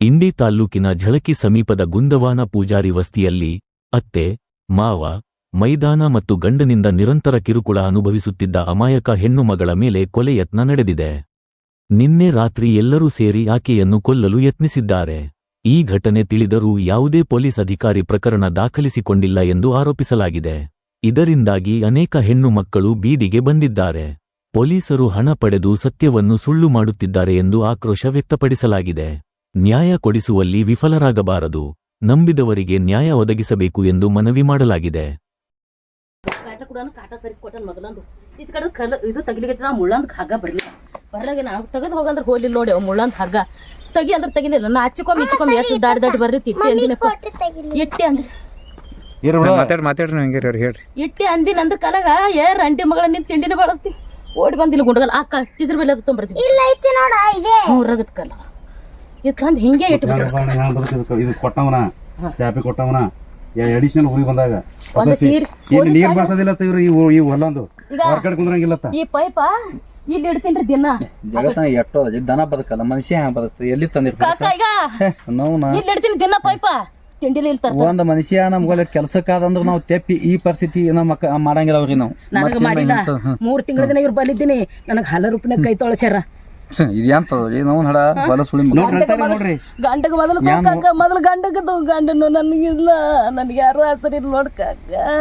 ಇಂಡಿ ತಾಲ್ಲೂಕಿನ ಝಳಕಿ ಸಮೀಪದ ಗುಂದವಾನ ಪೂಜಾರಿ ವಸ್ತಿಯಲ್ಲಿ ಅತ್ತೆ, ಮಾವ, ಮೈದಾನ ಮತ್ತು ಗಂಡನಿಂದ ನಿರಂತರ ಕಿರುಕುಳ ಅನುಭವಿಸುತ್ತಿದ್ದ ಅಮಾಯಕ ಹೆಣ್ಣು ಮಗಳ ಮೇಲೆ ಕೊಲೆ ಯತ್ನ ನಡೆದಿದೆ. ನಿನ್ನೆ ರಾತ್ರಿ ಎಲ್ಲರೂ ಸೇರಿ ಆಕೆಯನ್ನು ಕೊಲ್ಲಲು ಯತ್ನಿಸಿದ್ದಾರೆ. ಈ ಘಟನೆ ತಿಳಿದರೂ ಯಾವುದೇ ಪೊಲೀಸ್ ಅಧಿಕಾರಿ ಪ್ರಕರಣ ದಾಖಲಿಸಿಕೊಂಡಿಲ್ಲ ಎಂದು ಆರೋಪಿಸಲಾಗಿದೆ. ಇದರಿಂದಾಗಿ ಅನೇಕ ಹೆಣ್ಣು ಮಕ್ಕಳು ಬೀದಿಗೆ ಬಂದಿದ್ದಾರೆ. ಪೊಲೀಸರು ಹಣ ಪಡೆದು ಸತ್ಯವನ್ನು ಸುಳ್ಳು ಮಾಡುತ್ತಿದ್ದಾರೆ ಎಂದು ಆಕ್ರೋಶ ವ್ಯಕ್ತಪಡಿಸಲಾಗಿದೆ. ನ್ಯಾಯ ಕೊಡಿಸುವಲ್ಲಿ ವಿಫಲರಾಗಬಾರದು. ನಂಬಿದವರಿಗೆ ನ್ಯಾಯ ಒದಗಿಸಬೇಕು ಎಂದು ಮನವಿ ಮಾಡಲಾಗಿದೆ. ಕಾಟ ಕೂಡ ಕಾಟ ಸರಿಸ್ಕೊಟ್ಟನ್ ಮೊದಲಂದು ಈಚ ಕಡೆ ಕಲ್ ಇದು ತಗಿಲಿಗತ್ತ ಮುಳ್ಳಂದ್ ಹಗ್ಗ ಬರ್ಲಿಲ್ಲ ಬರ್ಲಾಗ ನಾವು ತೆಗೆದು ಹೋಗಂದ್ರ ಹೋಗ್ಲಿಲ್ಲ ನೋಡಿ ಅವ್ ಮುಳ್ಳಂದ್ ಹಗ್ಗ. ತೆಗಿ ಅಂದ್ರೆ ತಗಿಲಿಲ್ಲ. ನಾ ಎಷ್ಟು ದಾಡಿ ದಾಡಿ ಬರ್ರಿ ಇಟ್ಟಿ ಅಂದಿನಪ್ಪ. ಇಟ್ಟಿ ಅಂದ್ರೆ ಮಾತಾಡ್ ಮಾತಾಡ್ರಿ ಹೇಳ್ರಿ. ಇಟ್ಟಿ ಅಂದಿನ ಅಂದ್ರ ಕಲಗ ಏ ರಂಟಿ ಮಗಳ ನಿನ್ ತಿಂಡಿನ ಬಳತಿ ಓಡಿ ಬಂದಿಲ್ಲ ಗುಂಡಗಲ್. ಆ ಟೀಚರ್ ಬೆಲೆ ತೊಂಬರ್ತೀವಿ ಇಲ್ಲ ಐತಿ ನೋಡ ಇದೆ. ಹ್ಞೂ ರಗತ್ ಕಲ್ಲ ಇದು ತಂದು ಹಿಂಗೆ ಇಟ್ಟು ಇದು ಕೊಟ್ಟವನ ಚಾಪಿ ಕೊಟ್ಟವನ. ಅಡಿಷನಲ್ ಊರಿಗೆ ಬಂದಾಗ. ಒಂದು ಸೀರೆ ಇಲ್ಲಿ ನೀರ್ ಬರ್ಸೋದಿಲ್ಲ ಇವ್ರು ಈ ಈ ಹೊಲಂದು? ಹೊರಗಡೆ ಕುಂದ್ರಂಗಿಲ್ಲತ್ತ? ಈ ಪೈಪ ಇಲ್ಲಿ ಇಡ್ತೀನಿ ದಿನ. ಜಗತ್ತಾಗ ಎಷ್ಟೋ ದನ ಬದುಕಲ್ಲ ಮನುಷ್ಯ ಹ್ಯಾಂಗ ಬದುಕ್ತದೆ? ಎಲ್ಲಿ ತಂದಿರ್ತೀನಿ ಕಾಕ ಈಗ? ನಾವು ಇಲ್ಲಿ ಇಡ್ತೀನಿ ದಿನ ಪೈಪ. ತಿಂಡಿಲಿ ಇಲ್ಲಿ ಒಂದ್ ಮನುಷ್ಯ ನಮ್ಗೆ ಕೆಲ್ಸಕ್ಕಾದಂದ್ರ ನಾವು ತೆಪ್ಪಿ ಈ ಪರಿಸ್ಥಿತಿ ನಮ್ಮ ಮಕ್ಕ ಮಾಡಂಗಿಲ್ಲ ಅವ್ರಿ ನಾವು. ಮೂರ್ ತಿಂಗಳ ದಿನ ಇವ್ರು ಬಲಿದ್ದೀನಿ ನನಗ್ ಹಲ ರೂಪಿನ ಕೈ ತೊಳಸ್ಯಾರ. ಇದು ಹಡ ಹೊಲ ಸುಳಿ ನೋಡ್ರಿ ಗಂಡಗ ಮೊದಲು ಕಾಕ ಮೊದಲು ಗಂಡಗದು ಗಂಡನು ನನಗಿಲ್ಲ ನನಗೆ ಯಾರು ಹೆಸರು ಇಲ್ಲ ನೋಡ್ಕಾಕ.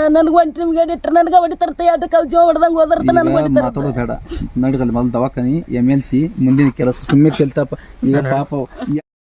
ನನಗೆ ಒಂಟಿ ನಿಮ್ಗೆ ಇಟ್ರೆ ನನಗೆ ಹೊಡಿತಾರ ಎರಡು ಕಲ್ ಜೋ ಹೊಡೆದಂಗೆ ಹೋದರ್ತ ನನಗೆ ಹೊಡಿತಾರ ಮಾತಾಡೋದು ಬೇಡ. ನಡ್ಗಲ್ಲಿ ಮೊದಲು ದವಾಖಾನಿ ಎಂ ಎಲ್ ಸಿ ಮುಂದಿನ ಕೆಲಸ ಸುಮ್ಮನೆ ಕೆಲ್ತಪ್ಪ ಈಗ ಪಾಪ